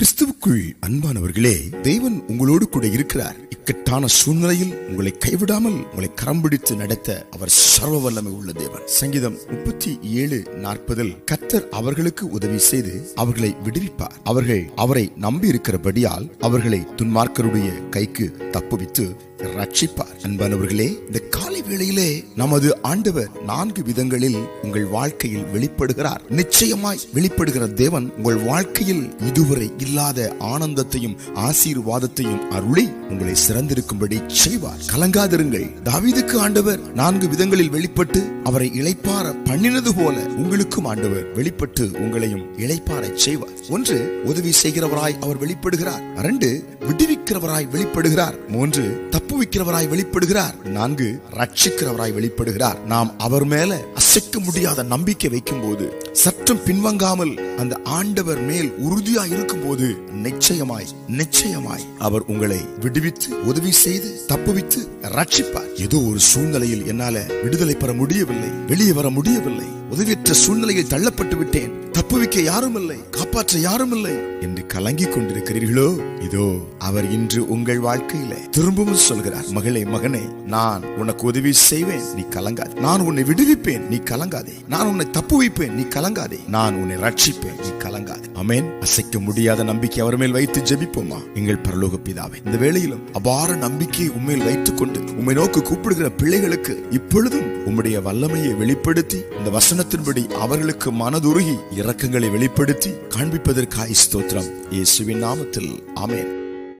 கிறிஸ்துவுக்குள் அன்பானவர்களே தேவன் உங்களோடு கூட இருக்கிறார். இக்கட்டான சூழ்நிலையில் உங்களை கைவிடாமல் உங்களை கரம் பிடித்து நடத்த அவர் சர்வ வல்லமை உள்ள தேவன். சங்கீதம் முப்பத்தி ஏழு நாற்பதில் கத்தர் அவர்களுக்கு உதவி செய்து அவர்களை விடுவிப்பார். அவர்கள் அவரை நம்பி இருக்கிறபடியால் அவர்களை துன்மார்க்கருடைய கைக்கு தப்புவித்து ரட்சிப்பார் அன்பானவர்களே இந்த காலை வேளையிலே நமது ஆண்டவர் நான்கு விதங்களில் உங்கள் வாழ்க்கையில் வெளிப்படுகிறார். நிச்சயமாய் வெளிப்படுகிற தேவன் உங்கள் வாழ்க்கையில் இதுவரை இல்லாத ஆனந்தத்தையும் ஆசீர்வாதத்தையும் அருளி உங்களை சிறந்திருக்கும்படி செய்வார். கலங்காதிருங்கள். தாவிதுக்கு ஆண்டவர் நான்கு விதங்களில் வெளிப்பட்டு அவரை இழைப்பார பண்ணினது போல உங்களுக்கும் ஆண்டவர் வெளிப்பட்டு உங்களையும் இழைப்பார செய்வார். ஒன்று உதவி செய்கிறவராய் அவர் வெளிப்படுகிறார். இரண்டு விடுவிக்கிறவராய் வெளிப்படுகிறார். மூன்று ஒப்புவிக்கிறவராய் வெளிப்படுகிறார். நான்கு ரட்சிக்கிறவராய் வெளிப்படுகிறார். நாம் அவர் மேல அசைக்க முடியாத நம்பிக்கை வைக்கும் போது சற்றும் பின்வாங்காமல் அந்த ஆண்டவர் மேல் உறுதியா இருக்கும் போது நிச்சயமாய் நிச்சயமாய் அவர் உங்களை விடுவித்து உதவி செய்து தப்புவித்து ரட்சிப்பார் ஏதோ ஒரு சூழ்நிலையில் என்னால விடுதலை பெற முடியவில்லை வெளியே வர முடியவில்லை உதவியற்ற சூழ்நிலையில் தள்ளப்பட்டு விட்டேன் தப்புவிக்க யாரும் இல்லை காப்பாற்ற யாரும் இல்லை என்று கலங்கிக் கொண்டிருக்கிறீர்களோ? இதோ அவர் இன்று உங்கள் வாழ்க்கையில திரும்பவும் சொல்கிறார் மகளே மகனே நான் உனக்கு உதவி செய்வேன் நீ கலங்காதே. நான் உன்னை விடுவிப்பேன் நீ கலங்காதே. நான் உன்னை தப்பு வைப்பேன் நீ கலங்காதே. நான் உன்னை ரட்சிப்பேன் நீ கலங்காதே. அமேன் அசைக்க முடியாத நம்பிக்கை அவர் மேல் வைத்து ஜெபிப்போமா? எங்கள் பரலோக பிதாவே இந்த வேளையிலும் அபார நம்பிக்கையை உண்மையில் வைத்துக் கொண்டு உண்மை நோக்கு கூப்பிடுகிற பிள்ளைகளுக்கு இப்பொழுதும் உம்முடைய வல்லமையை வெளிப்படுத்தி இந்த வசனத்தின்படி அவர்களுக்கு மனதுருகி இரக்கங்களை வெளிப்படுத்தி காண்பிப்பதற்காய் ஸ்தோத்திரம். இயேசுவின் நாமத்தில் அமேன்